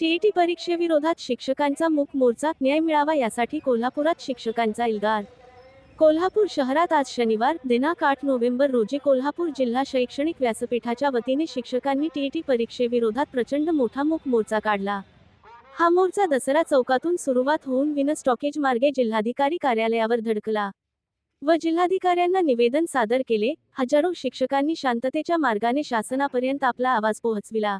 TET परीक्षेविरोधात शिक्षकांचा मूक मोर्चा न्याय मिळावा यासाठी कोल्हापुरात शिक्षकांचा इल्गार. कोल्हापूर शहरात आज शनिवार दिनांक आठ नोव्हेंबर रोजी कोल्हापूर जिल्हा शैक्षणिक व्यासपीठाच्या वतीने शिक्षकांनी टीईटी परीक्षेविरोधात प्रचंड मोठा मूक मोर्चा काढला. हा मोर्चा दसरा चौकातून सुरुवात होऊन विन स्टॉकेज मार्गे जिल्हाधिकारी कार्यालयावर धडकला. व जिल्हाधिकाऱ्यांना निवेदन सादर केले हजारो शिक्षकांनी शांततेच्या मार्गाने शासनापर्यंत आपला आवाज पोहोचविला.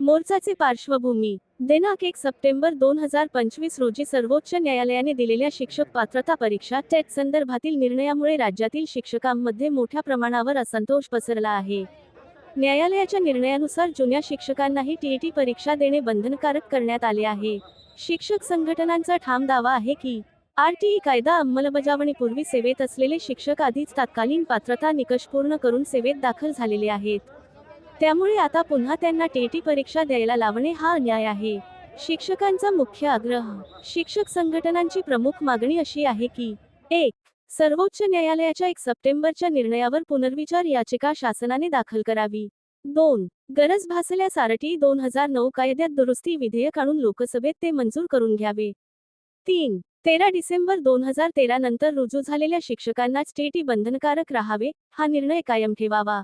मोर्चाचे पार्श्वभूमी. दिनांक एक सप्टेंबर दोन हजार पंचवीस रोजी सर्वोच्च न्यायालयाने दिलेल्या शिक्षक पात्रता परीक्षा टेट संदर्भातील निर्णयामुळे राज्यातील शिक्षकांमध्ये मोठ्या प्रमाणावर असंतोष पसरला आहे. न्यायालयाच्या निर्णयानुसार जुन्या शिक्षकांनाही टीईटी परीक्षा देणे बंधनकारक करण्यात आले आहे. शिक्षक संघटनांचा ठाम दावा आहे की आरटीई कायदा अंमलबजावणीपूर्वी सेवेत असलेले शिक्षक आधीच तात्कालीन पात्रता निकष पूर्ण करून सेवेत दाखल झालेले आहेत. त्यामुळे आता पुन्हा त्यांना टेटी परीक्षा द्यायला लावणे हा अन्याय आहे. शिक्षकांचा मुख्य आग्रह. शिक्षक संघटनांची प्रमुख मागणी अशी आहे की एक सर्वोच्च न्यायालयाच्या एक सप्टेंबरच्या निर्णयावर पुनर्विचार याचिका शासनाने दाखल करावी. दोन गरज भासल्यास आरटी दोन हजार नऊ कायद्यात दुरुस्ती विधेयक आणून लोकसभेत ते मंजूर करून घ्यावे. तीन तेरा डिसेंबर दोन हजार तेरा नंतर रुजू झालेल्या शिक्षकांनाच टेटी बंधनकारक राहावे हा निर्णय कायम ठेवावा.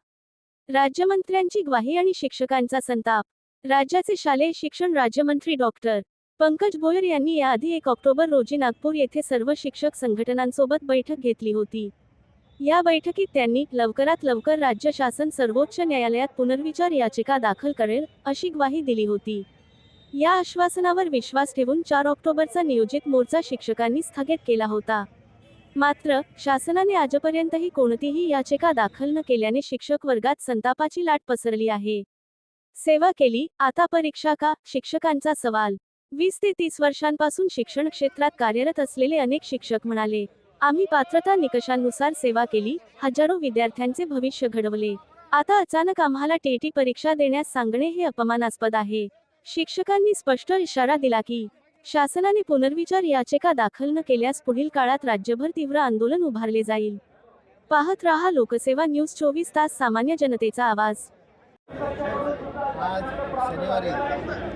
राज्यमंत्र्यांची ग्वाही आणि शिक्षकांचा संताप. राज्याचे शालेय शिक्षण राज्यमंत्री डॉक्टर पंकज भोयर यांनी याआधी एक ऑक्टोबर रोजी नागपूर येथे सर्व शिक्षक संघटनांसोबत बैठक घेतली होती. या बैठकीत त्यांनी लवकरात लवकर राज्य शासन सर्वोच्च न्यायालयात पुनर्विचार याचिका दाखल करेल अशी ग्वाही दिली होती. या आश्वासनावर विश्वास ठेवून चार ऑक्टोबरचा नियोजित मोर्चा शिक्षकांनी स्थगित केला होता. मात्र शासनाने आजपर्यंतही कोणतीही याचिका दाखल न केल्याने शिक्षक वर्गात संतापाची लाट पसरली आहे. सेवा केली आता परीक्षा का? शिक्षकांचा सवाल. वीस ते तीस वर्षांपासून शिक्षण क्षेत्रात कार्यरत असलेले अनेक शिक्षक म्हणाले आम्ही पात्रता निकषांनुसार सेवा केली हजारो विद्यार्थ्यांचे भविष्य घडवले. आता अचानक आम्हाला टीटी परीक्षा देण्यास सांगणे हे अपमानास्पद आहे. शिक्षकांनी स्पष्ट इशारा दिला की शासनाने पुनर्विचार याचिका दाखल न केल्यास पुढील काळात राज्यभर तीव्र आंदोलन उभारले जाईल. पाहत रहा लोकसेवा न्यूज चोवीस तास सामान्य जनतेचा आवाज. आज शनिवारी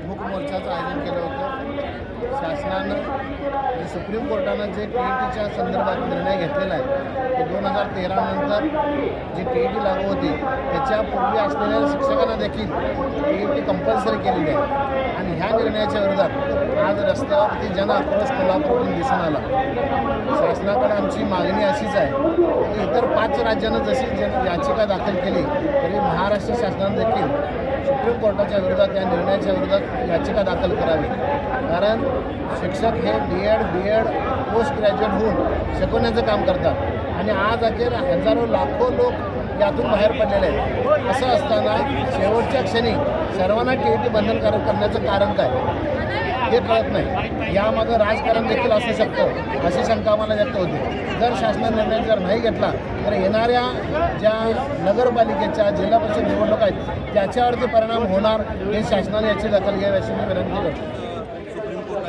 मूक मोर्चाचं आयोजन केलं होतं. शासनानं सुप्रीम कोर्टानं जे टी ई टीच्या संदर्भात निर्णय घेतलेला आहे की दोन हजार तेरानंतर जी टी ई टी लागू होती त्याच्यापूर्वी असलेल्या शिक्षकांना देखील टी ई टी कंपल्सरी केलेली आहे. आणि ह्या निर्णयाच्या विरोधात आज रस्त्यावरती जन आक्रोश कोल्हापूरमधून दिसून आला. शासनाकडे आमची मागणी अशीच आहे की इतर पाच राज्यानं जशी जन याचिका दाखल केली तरी महाराष्ट्र शासनानं देखील सुप्रीम कोर्टाच्या विरोधात या निर्णयाच्या विरोधात याचिका दाखल करावी. कारण शिक्षक हे D Ed B Ed post graduate होऊन शिकवण्याचं काम करतात. आणि आज अखेर हजारो लाखो लोक यातून बाहेर पडलेले आहेत. असं असताना शेवटच्या क्षणी सर्वांना टी ई टी बंधनकारक करण्याचं कारण काय? हे कळत नाही. यामागं राजकारण देखील असू शकतं अशी शंका आम्हाला व्यक्त होती. जर शासनाने निर्णय जर नाही घेतला तर येणाऱ्या ज्या नगरपालिकेच्या जिल्हा परिषद निवडणूक आहेत त्याच्यावरती परिणाम होणार हे शासनाने याची दखल घ्यावी अशी मी विनंती करतो.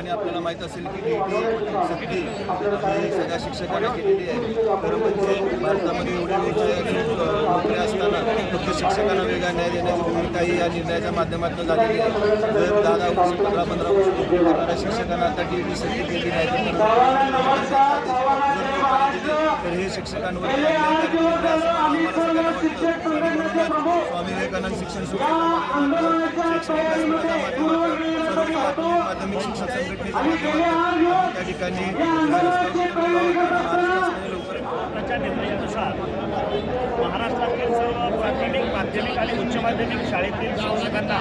कोर्टाने आपल्याला माहीत असेल की डी टी सक्ती ही सगळ्या शिक्षकांना केलेली आहे. खरं म्हणजे भारतामध्ये एवढे नोकऱ्या असताना फक्त शिक्षकांना वेगळा न्याय देण्याची भूमिका ही या निर्णयाच्या माध्यमातून झालेली आहे. जर दहा वर्ष पंधरा पंधरा वर्ष नोकरी करणाऱ्या शिक्षकांना आता डी टी सक्ती केली नाही तर तर हे शिक्षकांवर निर्णय आणि म्हणूनच स्वामी विवेकानंद शिक्षण संस्थेच्या माध्यमिक शिक्षक संघटनेच्या त्या ठिकाणी महाराष्ट्रातील सर्व प्राथमिक माध्यमिक आणि उच्च माध्यमिक शाळेतील शिक्षकांना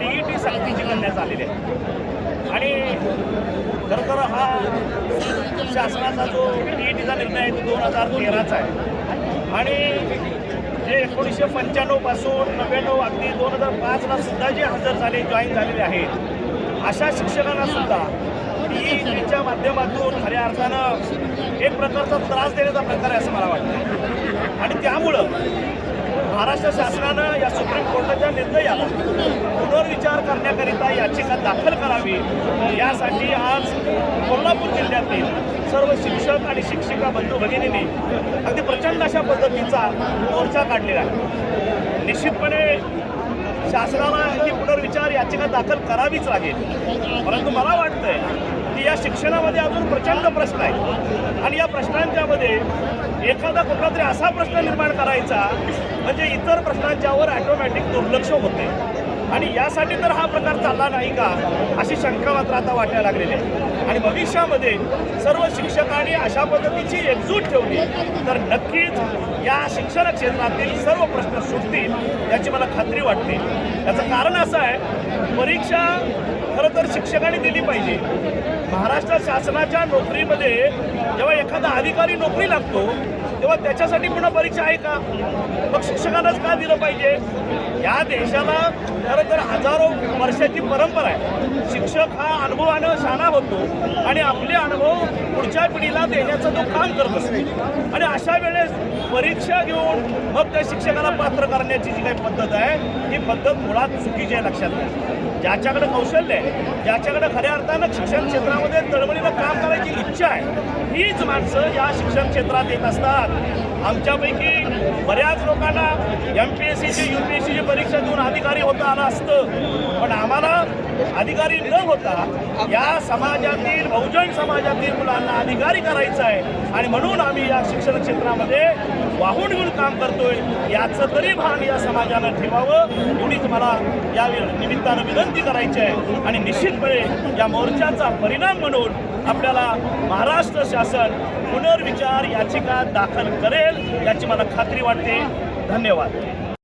टीईटी ई टी सक्तीची करण्यात आलेली आहे आणि खरं तर हा शासनाचा जो टीईटीचा ई निर्णय आहे तो दोन हजार तेराचा आहे. आणि जे एकोणीसशे पंच्याण्णवपासून नव्याण्णव अगदी दोन हजार पाचला सुद्धा जे हजर झाले जॉईन झालेले आहेत अशा शिक्षकांना सुद्धा टी माध्यमातून खऱ्या अर्थानं एक प्रकारचा त्रास देण्याचा प्रकार आहे असं मला वाटतं. आणि त्यामुळं महाराष्ट्र शासनानं या सुप्रीम कोर्टाच्या निर्णयाला पुनर्विचार करण्याकरिता याचिका दाखल करावी यासाठी आज कोल्हापूर जिल्ह्यातील सर्व शिक्षक आणि शिक्षिका बंधू भगिनींनी अगदी प्रचंड अशा पद्धतीचा मोर्चा काढलेला आहे. निश्चितपणे शासनाला ही पुनर्विचार याचिका दाखल करावीच लागेल. परंतु मला वाटतंय की या शिक्षणामध्ये अजून प्रचंड प्रश्न आहेत. आणि या प्रश्नांच्यामध्ये एखादा कुठला तरी असा प्रश्न निर्माण करायचा म्हणजे इतर प्रश्नांच्यावर ॲटोमॅटिक दुर्लक्ष होते. आणि यासाठी तर हा प्रकार चालला नाही का अशी शंका मात्र आता वाटायला लागलेली आहे. आणि भविष्यामध्ये सर्व शिक्षकांनी अशा पद्धतीची एकजूट ठेवली तर नक्कीच या शिक्षण क्षेत्रातील सर्व प्रश्न सुटतील याची मला खात्री वाटते. याचं कारण असं आहे परीक्षा खरं तर शिक्षकांनी दिली पाहिजे. महाराष्ट्र शासनाच्या नोकरीमध्ये जेव्हा एखादा अधिकारी नोकरी लागतो तेव्हा त्याच्यासाठी पुन्हा परीक्षा आहे का? मग शिक्षकांनाच का दिलं पाहिजे? या देशाला खरं तर हजारो वर्षाची परंपरा आहे. शिक्षक हा अनुभवानं शाणा होतो आणि आपले अनुभव पुढच्या पिढीला देण्याचं तो काम करत असतो. आणि अशा वेळेस परीक्षा घेऊन मग त्या शिक्षकाला पात्र करण्याची जी काही पद्धत आहे ही पद्धत मुळात चुकीची आहे लक्षात घ्या. ज्याच्याकडे कौशल्य आहे ज्याच्याकडे खऱ्या अर्थानं शिक्षण क्षेत्रामध्ये तळमळीनं काम करायची इच्छा आहे हीच माणसं या शिक्षण क्षेत्रात येत असतात. आमच्यापैकी बऱ्याच लोकांना एम पी एस सीची यू पी एस सीची परीक्षा देऊन अधिकारी होता आलं असतं. पण आम्हाला अधिकारी न होता या समाजातील बहुजन समाजातील मुलांना अधिकारी करायचं आहे. आणि म्हणून आम्ही या शिक्षण क्षेत्रामध्ये वाहून घेऊन काम करतोय. याचं तरी भान या समाजानं ठेवावं. एवढीच मला या निमित्तानं विनंती करायची आहे. आणि निश्चितपणे या मोर्चाचा परिणाम म्हणून आपल्याला महाराष्ट्र शासन पुनर्विचार याचिका दाखल करेल याची मला खात्री वाटते. धन्यवाद.